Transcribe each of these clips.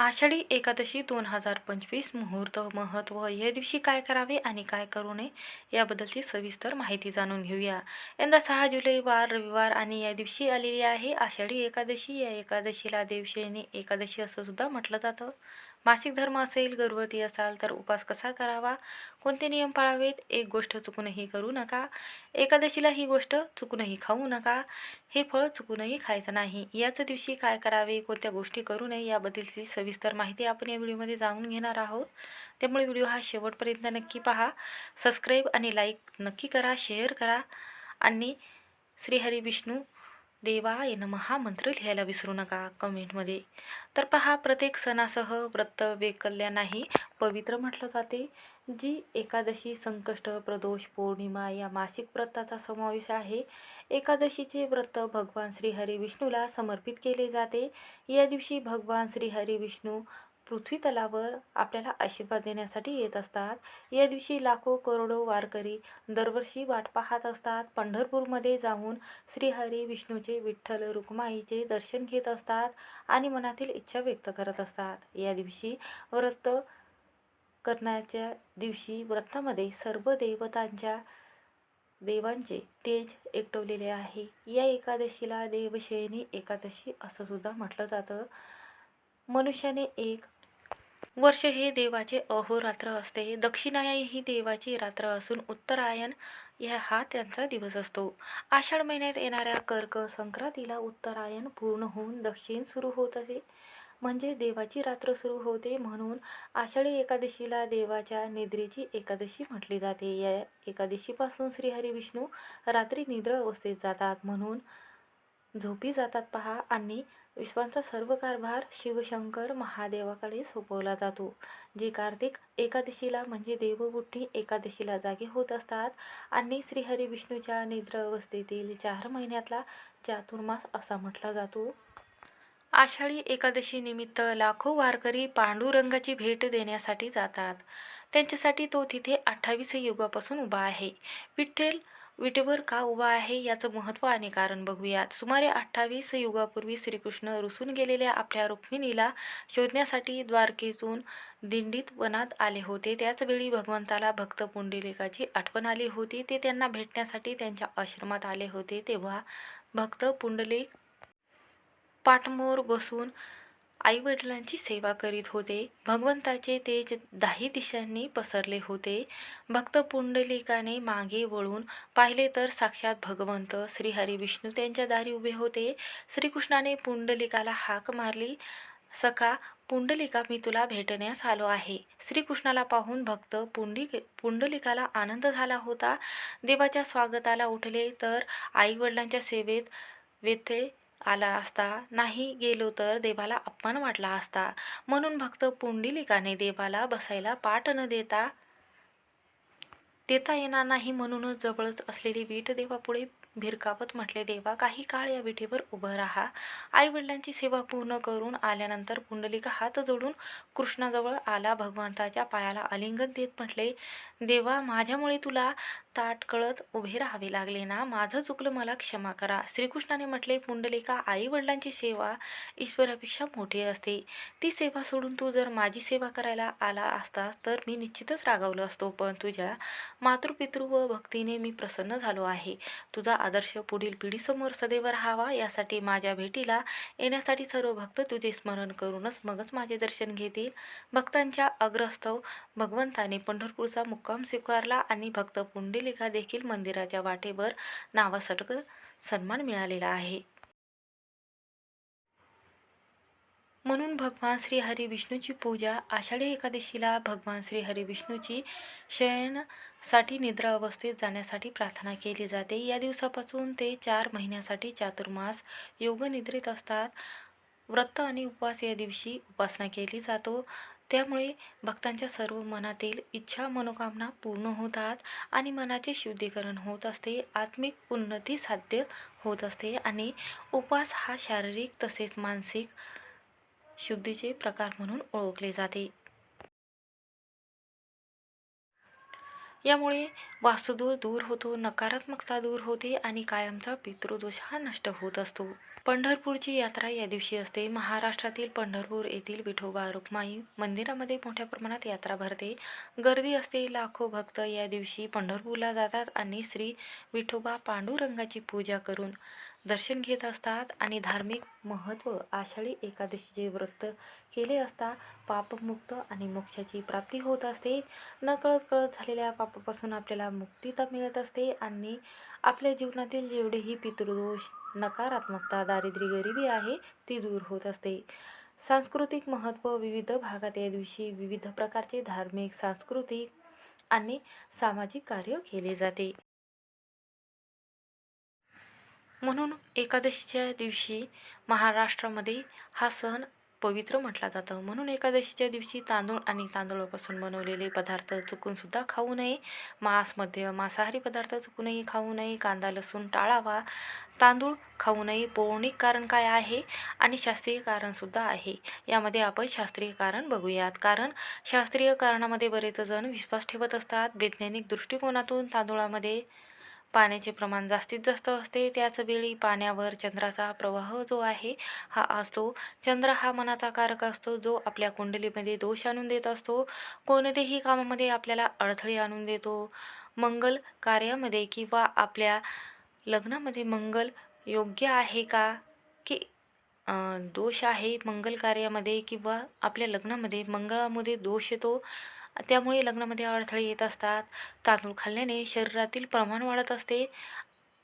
आषाढी एकादशी दोन हजार पंचवीस मुहूर्त महत्त्व या दिवशी काय करावे आणि काय करू नये याबद्दलची सविस्तर माहिती जाणून घेऊया. यंदा सहा जुलै वार रविवार आणि या दिवशी आलेली आहे आषाढी एकादशी. या एकादशीला देवशयनी एकादशी असं सुद्धा म्हटलं जातं. मासिक धर्म असेल गर्भवती असाल तर उपास कसा करावा? कोणते नियम पाळावेत? एक गोष्ट चुकूनही करू नका. एकादशीला ही गोष्ट चुकूनही खाऊ नका. हे फळ चुकूनही खायचं नाही. याच दिवशी काय करावे? कोणत्या गोष्टी करू नये? याबद्दलची सविस्तर माहिती आपण या व्हिडिओमध्ये जाणून घेणार आहोत. त्यामुळे व्हिडिओ हा शेवटपर्यंत नक्की पहा. सबस्क्राईब आणि लाईक नक्की करा शेअर करा. आणि श्रीहरी विष्णू देवाय नम हा मंत्र लिहायला विसरू नका कमेंटमध्ये. तर पहा प्रत्येक सणासह व्रत वैकल्यानाही पवित्र म्हटलं जाते. जी एकादशी संकष्ट प्रदोष पौर्णिमा या मासिक व्रताचा समावेश आहे. एकादशीचे व्रत भगवान श्रीहरी विष्णूला समर्पित केले जाते. या दिवशी भगवान श्रीहरी विष्णू पृथ्वी तलावर आपल्याला आशीर्वाद देण्यासाठी येत असतात. या दिवशी लाखो करोडो वारकरी दरवर्षी वाट पाहत असतात. पंढरपूरमध्ये जाऊन श्रीहरी विष्णूचे विठ्ठल रुक्माईचे दर्शन घेत असतात आणि मनातील इच्छा व्यक्त करत असतात. या दिवशी व्रत करण्याच्या दिवशी व्रतामध्ये सर्व देवतांच्या देवांचे तेज एकटवलेले आहे. या एकादशीला देवशयनी एकादशी असं सुद्धा म्हटलं जातं. मनुष्याने एक वर्ष हे देवाचे अहोरात्र असते. दक्षिणायन ही देवाची रात्र असून उत्तरायण या हा त्यांचा दिवस असतो. आषाढ महिन्यात येणाऱ्या कर्क संक्रांतीला उत्तरायण पूर्ण होऊन दक्षिण सुरू होत असे. म्हणजे देवाची रात्र सुरू होते म्हणून आषाढी एकादशीला देवाच्या निद्रेची एकादशी म्हटली जाते. या एकादशीपासून श्रीहरी विष्णू रात्री निद्र अवस्थेत जातात म्हणून झोपी जातात पहा. आणि विश्वांचा सर्व कारभार शिवशंकर महादेवाकडे सोपवला जातो. जे कार्तिक एकादशीला म्हणजे देवबुट्टी एकादशीला जागे होत असतात आणि श्रीहरी विष्णूच्या निद्र अवस्थेतील चार महिन्यातला चातुर्मास असा म्हटला जातो. आषाढी एकादशी निमित्त लाखो वारकरी पांडुरंगाची भेट देण्यासाठी जातात. त्यांच्यासाठी तो तिथे अठ्ठावीस युगापासून उभा आहे. विठ्ठल विटेवर का उभा आहे याचं महत्त्व आणि कारण बघूयात. सुमारे अठ्ठावीस युगापूर्वी श्रीकृष्ण रुसून गेलेल्या आपल्या रुक्मिणीला शोधण्यासाठी द्वारकेतून दिंडीत वनात आले होते. त्याचवेळी भगवंताला भक्त पुंडलिकाची आठवण आली होती. ते त्यांना भेटण्यासाठी त्यांच्या आश्रमात आले होते. तेव्हा भक्त पुंडलिक पाठमोर बसून आईवडिलांची सेवा करीत होते. भगवंताचे तेज दाही दिशांनी पसरले होते. भक्त पुंडलिकाने मागे वळून पाहिले तर साक्षात भगवंत श्रीहरी विष्णू त्यांच्या दारी उभे होते. श्रीकृष्णाने पुंडलिकाला हाक मारली सखा पुंडलिका मी तुला भेटण्यास आलो आहे. श्रीकृष्णाला पाहून भक्त पुंडी पुंडलिकाला आनंद झाला होता. देवाच्या स्वागताला उठले तर आईवडिलांच्या सेवेत व्यथे आला असता. नाही गेलो तर देवाला अपमान वाटला असता. म्हणून भक्त पुंडिलिकाने देवाला बसायला पाठ न देता देता येणार नाही म्हणूनच जवळच असलेली वीट देवापुढे भिरकावत म्हटले देवा काही काळ या विठेवर उभं राहा. आईवडिलांची सेवा पूर्ण करून आल्यानंतर पुंडलिका हात जोडून कृष्णाजवळ आला भगवंताच्या पायाला आलिंगन देत म्हटले देवा माझ्यामुळे तुला ताट कळत उभे राहावे लागले ना? माझं चुकलं मला क्षमा करा. श्रीकृष्णाने म्हटले पुंडलिका आई वडिलांची सेवा ईश्वरापेक्षा मोठी असते. ती सेवा सोडून तू जर माझी सेवा करायला आला असतास तर मी निश्चितच रागावलो असतो. पण तुझ्या मातृपितृ व भक्तीने मी प्रसन्न झालो आहे. तुझा आदर्श पुढील पिढीसमोर सदैव राहावा. यासाठी माझ्या भेटीला येण्यासाठी सर्व भक्त तुझे स्मरण करूनच मगच माझे दर्शन घेतील. भक्तांच्या अग्रस्तव भगवंताने पंढरपूरचा मुक्काम स्वीकारला आणि भक्त पुंडलिका देखील मंदिराच्या वाटेवर नावासटक सन्मान मिळालेला आहे. म्हणून भगवान श्री हरी विष्णूची पूजा आषाढी एकादशीला भगवान श्री हरी विष्णूची शयनसाठी निद्रा अवस्थेत जाण्यासाठी प्रार्थना केली जाते. या दिवसापासून ते चार महिन्यासाठी चातुर्मास योगनिद्रित असतात. व्रत आणि उपवास या दिवशी उपासना केली जातो. त्यामुळे भक्तांच्या सर्व मनातील इच्छा मनोकामना पूर्ण होतात आणि मनाचे शुद्धीकरण होत असते आत्मिक उन्नती साध्य होत असते आणि उपवास हा शारीरिक तसेच मानसिक शुद्धीचे प्रकार म्हणून ओळखले जाते. यामुळे वास्तुदोष दूर होतो नकारात्मकता दूर होते आणि कायमचा पितृदोष हा नष्ट होत असतो. पंढरपूरची यात्रा या दिवशी असते. महाराष्ट्रातील पंढरपूर येथील विठोबा रुक्माई मंदिरामध्ये मोठ्या प्रमाणात यात्रा भरते. गर्दी असते. लाखो भक्त या दिवशी पंढरपूरला जातात आणि श्री विठोबा पांडुरंगाची पूजा करून दर्शन घेत असतात आणि धार्मिक महत्त्व आषाढी एकादशीचे व्रत केले असता पापमुक्त आणि मोक्षाची प्राप्ती होत असते. नकळत कळत झालेल्या पापापासून आपल्याला मुक्तीता मिळत असते आणि आपल्या जीवनातील जेवढेही पितृदोष नकारात्मकता दारिद्र्य गरिबी आहे ती दूर होत असते. सांस्कृतिक महत्त्व विविध भागात या दिवशी विविध प्रकारचे धार्मिक सांस्कृतिक आणि सामाजिक कार्य केले जाते. म्हणून एकादशीच्या दिवशी महाराष्ट्रामध्ये हा सण पवित्र म्हटला जातं. म्हणून एकादशीच्या दिवशी तांदूळ आणि तांदूळापासून बनवलेले पदार्थ चुकूनसुद्धा खाऊ नये. मांसमध्ये मांसाहारी पदार्थ चुकूनही खाऊ नये. कांदा लसूण टाळावा. तांदूळ खाऊ नये. पौराणिक कारण काय आहे? आणि शास्त्रीय कारणसुद्धा आहे. यामध्ये आपण शास्त्रीय कारण बघूयात. कारण शास्त्रीय कारणामध्ये बरेच जण विश्वास ठेवत असतात. वैज्ञानिक दृष्टिकोनातून तांदूळामध्ये पाण्याचे प्रमाण जास्तीत जास्त असते त्याचवेळी पाण्यावर चंद्राचा प्रवाह जो आहे हा असतो. चंद्र हा मनाचा कारक असतो जो आपल्या कुंडलीमध्ये दोष आणून देत असतो. कोणत्याही कामामध्ये आपल्याला अडथळे आणून देतो. मंगल कार्यामध्ये किंवा आपल्या लग्नामध्ये मंगल योग्य आहे का? की दोष आहे मंगल कार्यामध्ये किंवा आपल्या लग्नामध्ये मंगळामध्ये दोष येतो? त्यामुळे लग्नामध्ये अडथळे येत असतात. तांदूळ खाल्ल्याने शरीरातील प्रमाण वाढत असते.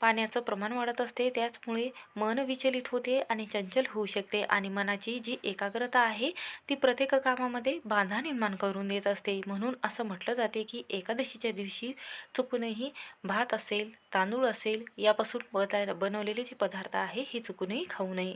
पाण्याचं प्रमाण वाढत असते. त्याचमुळे मन विचलित होते आणि चंचल होऊ शकते आणि मनाची जी एकाग्रता आहे ती प्रत्येक कामामध्ये बाधा निर्माण करून देत असते. म्हणून असं म्हटलं जाते की एकादशीच्या दिवशी चुकूनही भात असेल तांदूळ असेल यापासून बनवलेले जे पदार्थ आहे हे चुकूनही खाऊ नये.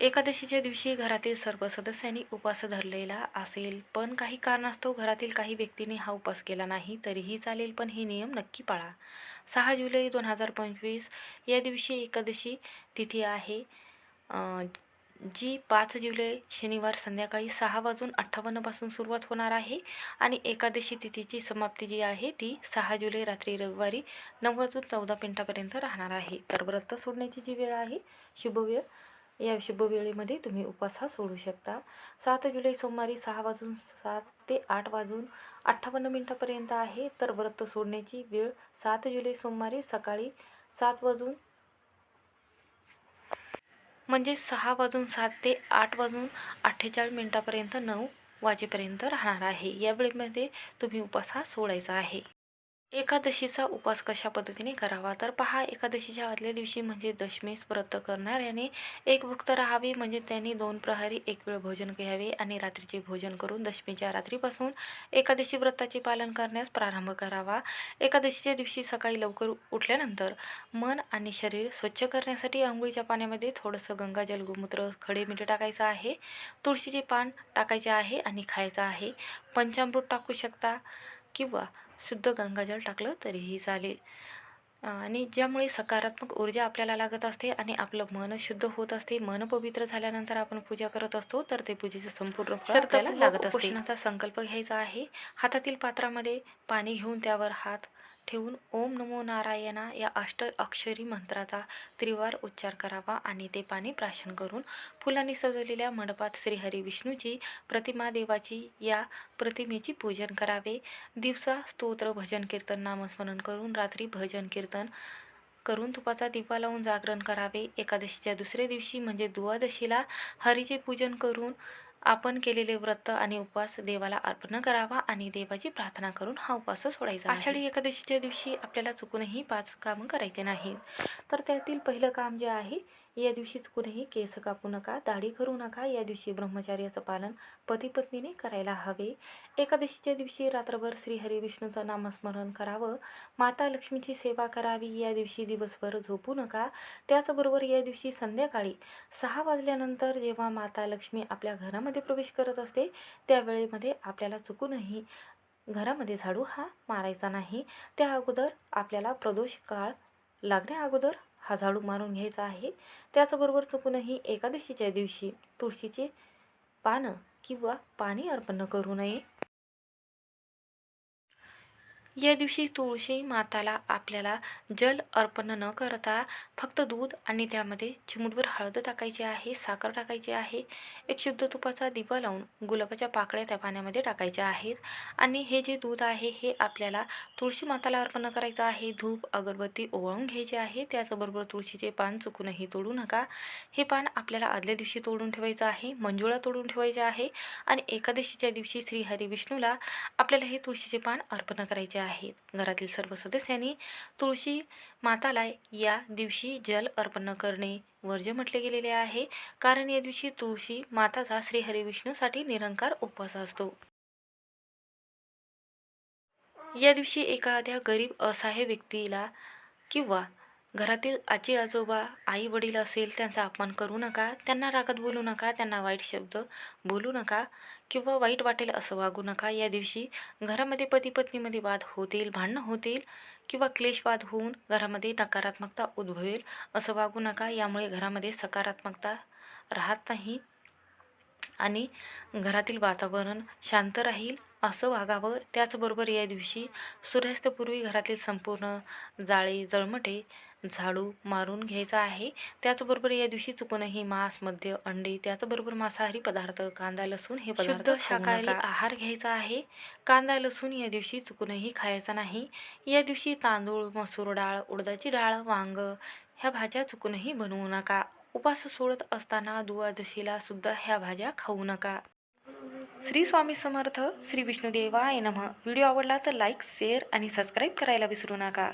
एकादशीच्या दिवशी घरातील सर्व सदस्यांनी उपवास धरलेला असेल पण काही कारणास्तव घरातील काही व्यक्तींनी हा उपवास केला नाही तरीही चालेल पण हे नियम नक्की पाळा. सहा जुलै दोन हजार पंचवीस या दिवशी एकादशी तिथी आहे जी पाच जुलै शनिवार संध्याकाळी सहा वाजून अठ्ठावन्नपासून सुरुवात होणार आहे आणि एकादशी तिथीची समाप्ती जी आहे ती सहा जुलै रात्री रविवारी नऊ वाजून चौदा मिनटापर्यंत राहणार आहे. तर व्रत सोडण्याची जी वेळ आहे शुभवेळ या शुभवेळेमध्ये तुम्ही उपवास हा सोडू शकता. सात जुलै सोमवारी सहा वाजून सात ते आठ वाजून अठ्ठावन्न मिनटापर्यंत आहे. तर व्रत सोडण्याची वेळ सात जुलै सोमवारी सकाळी सात वाजून म्हणजे सहा वाजून सात ते आठ वाजून अठ्ठेचाळीस मिनटापर्यंत नऊ वाजेपर्यंत राहणार आहे. या वेळेमध्ये तुम्ही उपवास हा सोडायचा आहे. एकादशीचा उपवास कशा पद्धतीने करावा? तर पहा एकादशीच्या आदल्या दिवशी म्हणजे दशमीस व्रत करणाऱ्याने एक भक्त राहावे म्हणजे त्यांनी दोन प्रहरी एक वेळ भोजन घ्यावे आणि रात्रीचे भोजन करून दशमीच्या रात्रीपासून एकादशी व्रताचे पालन करण्यास प्रारंभ करावा. एकादशीच्या दिवशी सकाळी लवकर उठल्यानंतर मन आणि शरीर स्वच्छ करण्यासाठी आंघोळीच्या पाण्यामध्ये थोडंसं गंगाजल गोमूत्र खडे मिठे टाकायचं आहे. तुळशीचे पान टाकायचे आहे आणि खायचं आहे. पंचामृत टाकू शकता किंवा शुद्ध गंगाजल टाकलं तरीही चालेल. आणि ज्यामुळे सकारात्मक ऊर्जा आपल्याला लागत असते आणि आपलं मन शुद्ध होत असते मन पवित्र झाल्यानंतर आपण पूजा करत असतो तर ते पूजेचं संपूर्ण आपल्याला लागत असते. संकल्प घ्यायचा आहे. हातातील पात्रामध्ये पाणी घेऊन त्यावर हात ठेवून ओम नमो नारायणा या अष्ट अक्षरी मंत्राचा त्रिवार उच्चार करावा आणि ते पाणी प्राशन करून फुलांनी सजवलेल्या मंडपात श्रीहरी विष्णूची प्रतिमा देवाची या प्रतिमेची पूजन करावे. दिवसा स्तोत्र भजन कीर्तन नामस्मरण करून रात्री भजन कीर्तन करून तुपाचा दिवा लावून जागरण करावे. एकादशीच्या दुसऱ्या दिवशी म्हणजे द्वादशीला हरीचे पूजन करून आपण केलेले व्रत आणि उपवास देवाला अर्पण करावा आणि देवाची प्रार्थना करून हा उपवास सोडायचा आषाढी एकादशीच्या दिवशी आपल्याला चुकूनही पाच कामं करायचे नाहीत. तर त्यातील पहिलं काम जे आहे या दिवशी कुणीही केस कापू नका दाढी करू नका. या दिवशी ब्रह्मचार्याचं पालन पती पत्नीने करायला हवे. एकादशीच्या दिवशी रात्रभर श्रीहरी विष्णूचं नामस्मरण करावं. माता लक्ष्मीची सेवा करावी. या दिवशी दिवसभर झोपू नका. त्याचबरोबर या दिवशी संध्याकाळी सहा वाजल्यानंतर जेव्हा माता लक्ष्मी आपल्या घरामध्ये प्रवेश करत असते त्यावेळेमध्ये आपल्याला चुकूनही घरामध्ये झाडू हा मारायचा नाही. त्या अगोदर आपल्याला प्रदोष काळ लागण्या अगोदर हा झाडू मारून घ्यायचा आहे. त्याचबरोबर चुकूनही एकादशीच्या दिवशी तुळशीचे पानं किंवा पाणी अर्पण करू नये. या दिवशी तुळशी माताला आपल्याला जल अर्पण न करता फक्त दूध आणि त्यामध्ये चिमूटभर हळद टाकायची आहे साखर टाकायची आहे एक शुद्ध तुपाचा दिवा लावून गुलाबाच्या पाकळ्या त्या पाण्यामध्ये टाकायच्या आहेत. आणि हे जे दूध आहे हे आपल्याला तुळशी माताला अर्पण करायचं आहे. धूप अगरबत्ती ओवाळून घ्यायची आहे. त्याचबरोबर तुळशीचे पान चुकूनही तोडू नका. हे पान आपल्याला आदल्या दिवशी तोडून ठेवायचं आहे मंजुळा तोडून ठेवायचे आहे. आणि एकादशीच्या दिवशी श्री हरी विष्णूला आपल्याला हे तुळशीचे पान अर्पण करायचे आहेत. घरातील सर्व सदस्यांनी तुळशी माताला या दिवशी जल अर्पण करणे वर्ज्य म्हटले गेलेले आहे. कारण या दिवशी तुळशी माताचा श्री हरी निरंकार उपवास असतो. या दिवशी एखाद्या गरीब असहाय्य व्यक्तीला किंवा घरातील आजी आजोबा आई वडील असेल त्यांचा अपमान करू नका त्यांना रागत बोलू नका त्यांना वाईट शब्द बोलू नका किंवा वाईट वाटेल असं वागू नका. या दिवशी घरामध्ये पती पत्नीमध्ये वाद होतील भांडणं होतील किंवा क्लेशवाद होऊन घरामध्ये नकारात्मकता उद्भवेल असं वागू नका. यामुळे घरामध्ये सकारात्मकता राहत नाही आणि घरातील वातावरण शांत राहील असं वागावं. त्याचबरोबर या दिवशी सूर्यास्तपूर्वी घरातील संपूर्ण जाळे जळमटे झाडू मारून घ्यायचा आहे. त्याचबरोबर या दिवशी चुकूनही मांस मद्य अंडे त्याचबरोबर मांसाहारी पदार्थ कांदा लसूण हे पदार्थ शाकाहारी आहार घ्यायचा आहे. कांदा लसूण या दिवशी चुकूनही खायचा नाही. या दिवशी तांदूळ मसूर डाळ उडदाची डाळ वांग ह्या भाज्या चुकूनही बनवू नका. उपास सोडत असताना दुवादशीला सुद्धा ह्या भाज्या खाऊ नका. श्री स्वामी समर्थ श्री विष्णुदेवाय नमः. व्हिडिओ आवडला तर लाईक शेअर आणि सबस्क्राईब करायला विसरू नका.